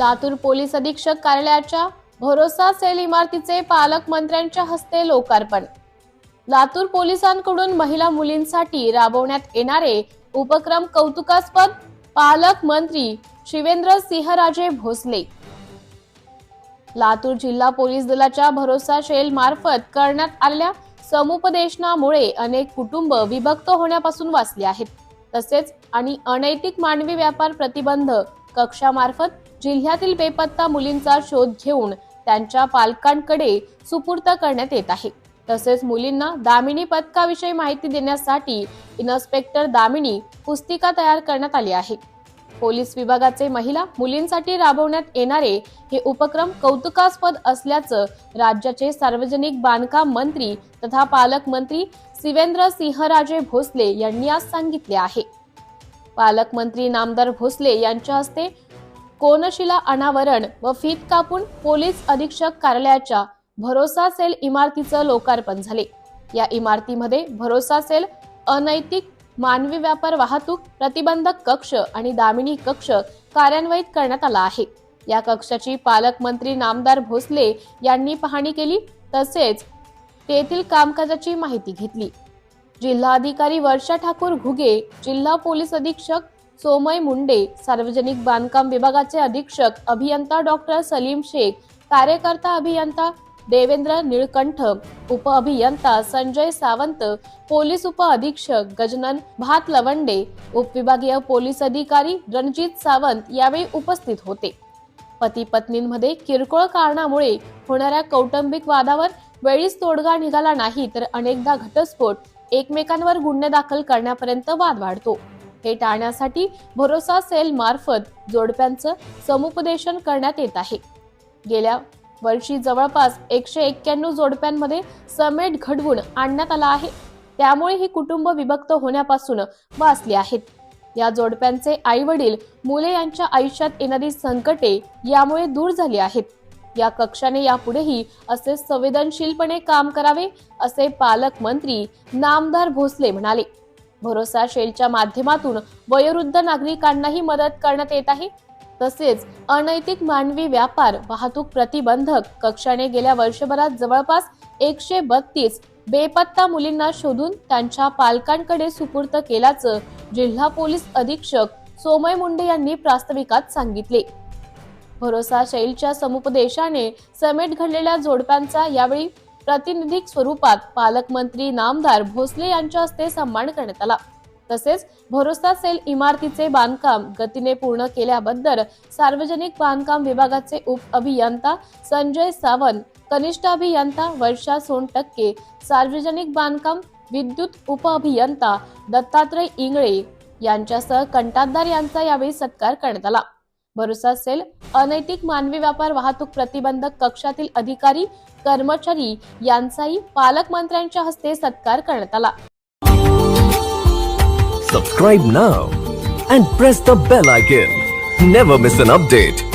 Latur police अधीक्षक कार्यालयाच्या भरोसा सेल इमारतीचे पालकमंत्र्यांच्या हस्ते लोकार्पण. लातूर पोलिसांकडून महिला मुलींसाठी राबवण्यात येणारे उपक्रम कौतुकास्पद पालकमंत्री शिवेंद्र सिंहराजे भोसले. लातूर जिल्हा पोलीस दलाच्या भरोसा शेल मार्फत करण्यात आलेल्या समुपदेशनामुळे अनेक कुटुंब विभक्त होण्यापासून वाचले आहेत. तसेच आणि अनैतिक मानवी व्यापार प्रतिबंध कक्षामार्फत जिल्ह्यातील बेपत्ता मुलींचा शोध घेऊन त्यांच्या पालकांकडे सुपूर्त करण्यात येत आहे. तसेच मुलींना दामिनी पथकाविषयी माहिती देण्यासाठी इन्स्पेक्टर दामिनी पुस्तिका तयार करण्यात आली आहे. पोलीस विभागाचे महिला मुलींसाठी राबवण्यात येणारे हे उपक्रम कौतुकास्पद असल्याचं राज्याचे सार्वजनिक बांधकाम मंत्री तथा पालकमंत्री शिवेंद्र सिंहराजे भोसले यांनी आज सांगितले आहे. पालकमंत्री नामदार भोसले यांच्या हस्ते कोनशिला अनावरण व फीत कापून पोलीस अधीक्षक कार्यालयाच्या भरोसा सेल इमारतीचं लोकार्पण झाले. या इमारतीमध्ये भरोसा सेल अनैतिक मानवी व्यापार वाहतूक प्रतिबंधक कक्ष आणि दामिनी कक्ष कार्यान्वित करण्यात आला आहे. या कक्षाची पालकमंत्री नामदार भोसले यांनी पाहणी केली तसेच तेथील कामकाजाची माहिती घेतली. जिल्हाधिकारी वर्षा ठाकूर घुगे जिल्हा पोलीस अधीक्षक सोमय मुंडे सार्वजनिक बांधकाम विभागाचे अधीक्षक अभियंता डॉक्टर सलीम शेख कार्यकर्ता अभियंता देवेंद्र निळकंठ उप अभियंता संजय सावंत पोलीस उप अधीक्षक गजनन भात लवंडे उपविभागीय पोलीस अधिकारी रणजित सावंत यावेळी उपस्थित होते. पती पत्नींमध्ये किरकोळ कारणामुळे होणाऱ्या कौटुंबिक वादावर वेळीच तोडगा निघाला नाही तर अनेकदा घटस्फोट एकमेकांवर गुन्हे दाखल करण्यापर्यंत वाद वाढतो. हे टाळण्यासाठी भरोसा सेल मार्फत जोडप्यांचं समुपदेशन करण्यात येत आहे. गेल्या वर्षी जवळपास एकशे एक्क्याण्णव जोडप्यांमध्ये समेट घडवून आणण्यात आला आहे. त्यामुळे ही कुटुंब विभक्त होण्यापासून वाचली आहेत. या जोडप्यांचे आई वडील मुले यांच्या आयुष्यात येणारी संकटे यामुळे दूर झाली आहेत. या कक्षाने यापुढेही असे संवेदनशीलपणे काम करावे असे पालकमंत्री नामदार भोसले म्हणाले. भरोसा शेलच्या माध्यमातून वयोवृद्ध नागरिकांनाही मदत करण्यात येत आहे. तसेच अनैतिक मानवी व्यापार वाहतूक प्रतिबंधक कक्षाने गेल्या वर्षभरात जवळपास एकशे बत्तीस बेपत्ता मुलींना शोधून त्यांच्या पालकांकडे सुपूर्त केल्याचं जिल्हा पोलीस अधीक्षक सोमय मुंडे यांनी प्रास्ताविकात सांगितले. भरोसा शैलच्या समुपदेशाने समेट घडलेल्या जोडप्यांचा यावेळी प्रातिनिधिक स्वरूपात पालकमंत्री नामदार भोसले यांच्या हस्ते सन्मान करण्यात आला. तसेच भरोसा सेल इमारतीचे बांधकाम गतीने पूर्ण केल्याबद्दल सार्वजनिक बांधकाम विभागाचे उप अभियंता संजय सावंत कनिष्ठ अभियंता वर्षा सोनटक्के सार्वजनिक बांधकाम विद्युत उप अभियंता दत्तात्रय इंगळे यांच्यासह कंटातदार यांचा यावेळी सत्कार करण्यात आला. भरोसा सेल अनैतिक मानवी व्यापार वाहतूक प्रतिबंधक कक्षातील अधिकारी कर्मचारी यांचाही पालकमंत्र्यांच्या हस्ते सत्कार करण्यात आला. Subscribe now and press the bell icon never miss an update